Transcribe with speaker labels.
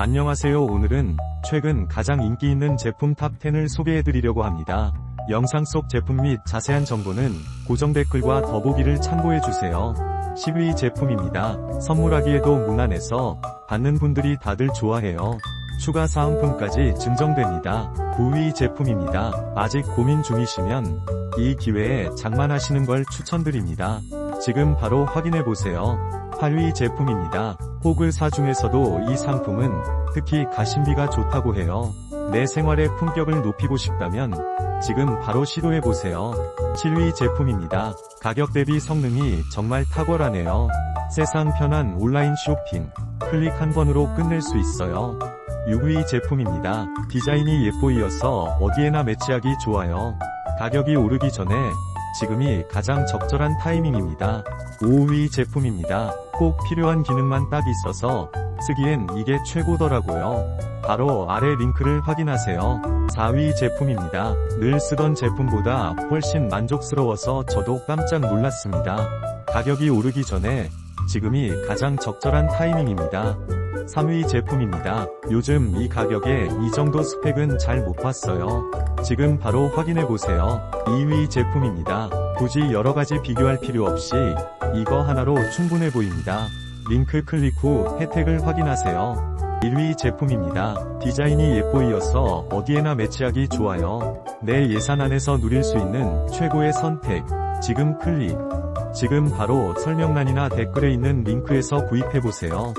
Speaker 1: 안녕하세요. 오늘은 최근 가장 인기 있는 제품 탑10을 소개해드리려고 합니다. 영상 속 제품 및 자세한 정보는 고정 댓글과 더보기를 참고해주세요. 10위 제품입니다. 선물하기에도 무난해서 받는 분들이 다들 좋아해요. 추가 사은품까지 증정됩니다. 9위 제품입니다. 아직 고민 중이시면 이 기회에 장만하시는 걸 추천드립니다. 지금 바로 확인해보세요. 8위 제품입니다. 호글사 중에서도 이 상품은 특히 가심비가 좋다고 해요. 내 생활의 품격을 높이고 싶다면 지금 바로 시도해보세요. 7위 제품입니다. 가격 대비 성능이 정말 탁월하네요. 세상 편한 온라인 쇼핑. 클릭 한 번으로 끝낼 수 있어요. 6위 제품입니다. 디자인이 예뻐 이어서 어디에나 매치하기 좋아요. 가격이 오르기 전에 지금이 가장 적절한 타이밍입니다. 5위 제품입니다. 꼭 필요한 기능만 딱 있어서 쓰기엔 이게 최고더라고요. 바로 아래 링크를 확인하세요. 4위 제품입니다. 늘 쓰던 제품보다 훨씬 만족스러워서 저도 깜짝 놀랐습니다. 가격이 오르기 전에 지금이 가장 적절한 타이밍입니다. 3위 제품입니다. 요즘 이 가격에 이 정도 스펙은 잘 못 봤어요. 지금 바로 확인해보세요. 2위 제품입니다. 굳이 여러가지 비교할 필요 없이 이거 하나로 충분해 보입니다. 링크 클릭 후 혜택을 확인하세요. 1위 제품입니다. 디자인이 예뻐이어서 어디에나 매치하기 좋아요. 내 예산 안에서 누릴 수 있는 최고의 선택. 지금 클릭. 지금 바로 설명란이나 댓글에 있는 링크에서 구입해보세요.